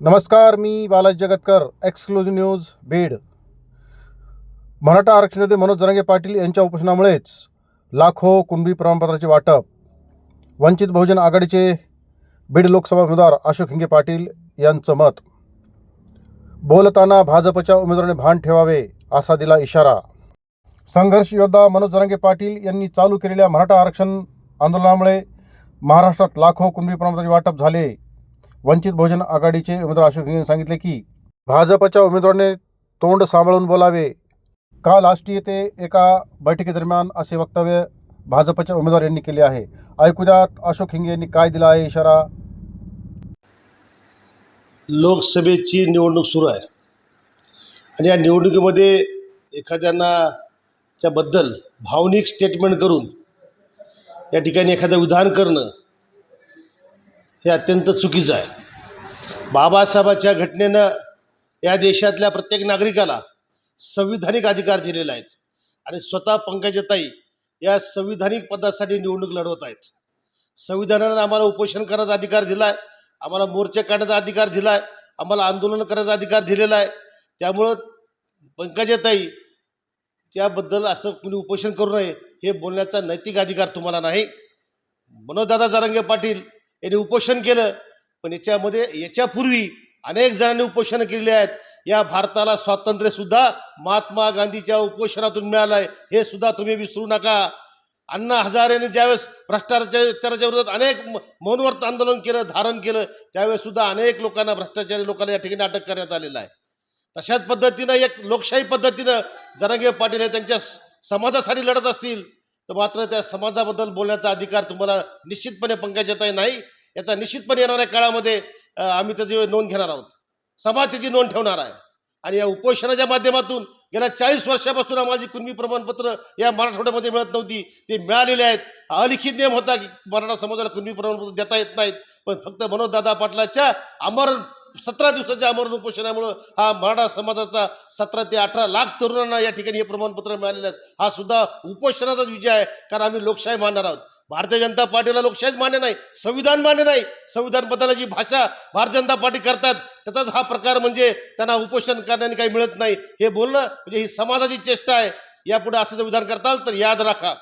नमस्कार मी Balaji जगतकर exclusive news Beed. Maratha आरक्षण नेते मनोज जरांगे पाटील यांच्या उपोषणामुळेच लाखो कुणबी प्रमाणपत्राचे वाटप. वंचित बहुजन आघाडीचे बीड लोकसभा उमेदवार अशोक हिंगे पाटील यांचं मत. बोलताना भाजपच्या उमेदवाराने भान ठेवावे असा दिला इशारा. संघर्ष योद्धा मनोज जरांगे पाटील यांनी चालू केलेल्या मराठा आरक्षण आंदोलनामुळे महाराष्ट्रात लाखो कुणबी प्रमाणपत्राचे वाटप झाले. वंचित बहुजन आघाडीचे उमेदवार अशोक यांनी सांगितले की भाजपच्या उमेदवाराने तोंड सांभाळून बोलावे. काल आष्टी येथे एका बैठकीदरम्यान असे वक्तव्य भाजपच्या उमेदवार यांनी केले आहे? ऐकूद्यात अशोक हिंगे यांनी काय दिला आहे इशारा? लोकसभेची निवडणूक सुरू आहे. आणि या निवडणुकीमध्ये एखाद्यांना त्याबद्दल भावनिक स्टेटमेंट करून या ठिकाणी एखादं विधान करणं हे अत्यंत चुकीचं आहे. बाबासाहेबाच्या घटनेनं या देशातल्या प्रत्येक नागरिकाला संविधानिक अधिकार दिलेला आहेत आणि स्वतः पंकजताई या संविधानिक पदासाठी निवडणूक लढवत आहेत. संविधानानं आम्हाला उपोषण करण्याचा अधिकार दिला आहे आम्हाला मोर्चे काढण्याचा अधिकार दिला आहे आम्हाला आंदोलन करण्याचा अधिकार दिलेला आहे. त्यामुळं पंकजाताई त्याबद्दल असं कुणी उपोषण करू नये हे बोलण्याचा नैतिक अधिकार तुम्हाला नाही. मनोजदादा जारंगे पाटील यांनी उपोषण केलं. पण याच्यामध्ये याच्यापूर्वी अनेक जणांनी उपोषणं केलेली आहेत. या भारताला स्वातंत्र्यसुद्धा महात्मा गांधीच्या उपोषणातून मिळालं आहे हे सुद्धा तुम्ही विसरू नका. अण्णा हजारेने ज्यावेळेस भ्रष्टाचाराच्या विरोधात अनेक मौनवर्त आंदोलन केलं धारण केलं त्यावेळेस सुद्धा अनेक लोकांना भ्रष्टाचारी लोकांना या ठिकाणी अटक करण्यात आलेलं आहे. तशाच पद्धतीनं एक लोकशाही पद्धतीनं जरांगे पाटील हे त्यांच्या समाजासाठी लढत असतील. तर मात्र त्या समाजाबद्दल बोलण्याचा अधिकार तुम्हाला निश्चितपणे पंकजाताई नाही. याचा निश्चितपणे येणाऱ्या काळामध्ये आम्ही त्याची नोंद घेणार आहोत. समाज त्याची नोंद ठेवणार आहे. आणि या उपोषणाच्या माध्यमातून गेल्या चाळीस वर्षापासून माझी कुणबी प्रमाणपत्र या मराठवाड्यामध्ये मिळत नव्हती ते मिळालेले आहेत. अलिखित नियम होता की मराठा समाजाला कुणबी प्रमाणपत्र देता येत नाहीत. पण फक्त मनोजदादा पाटलाच्या अमर सतरा दिवसाच्या अमरण उपोषणामुळं हा मराठा समाजाचा सतरा ते अठरा लाख तरुणांना या ठिकाणी हे प्रमाणपत्र मिळालेलं आहेत. हा सुद्धा उपोषणाचाच विजय आहे कारण आम्ही लोकशाही मानणार आहोत. भारतीय जनता पार्टीला लोकशाहीच मान्य नाही संविधान मान्य नाही. संविधान बदलाची भाषा भारतीय जनता पार्टी करतात. त्याचाच हा प्रकार म्हणजे त्यांना उपोषण करण्याने काही मिळत नाही. हे बोलणं म्हणजे ही समाजाची चेष्टा आहे. यापुढे असं जर विधान करताल तर याद राखा.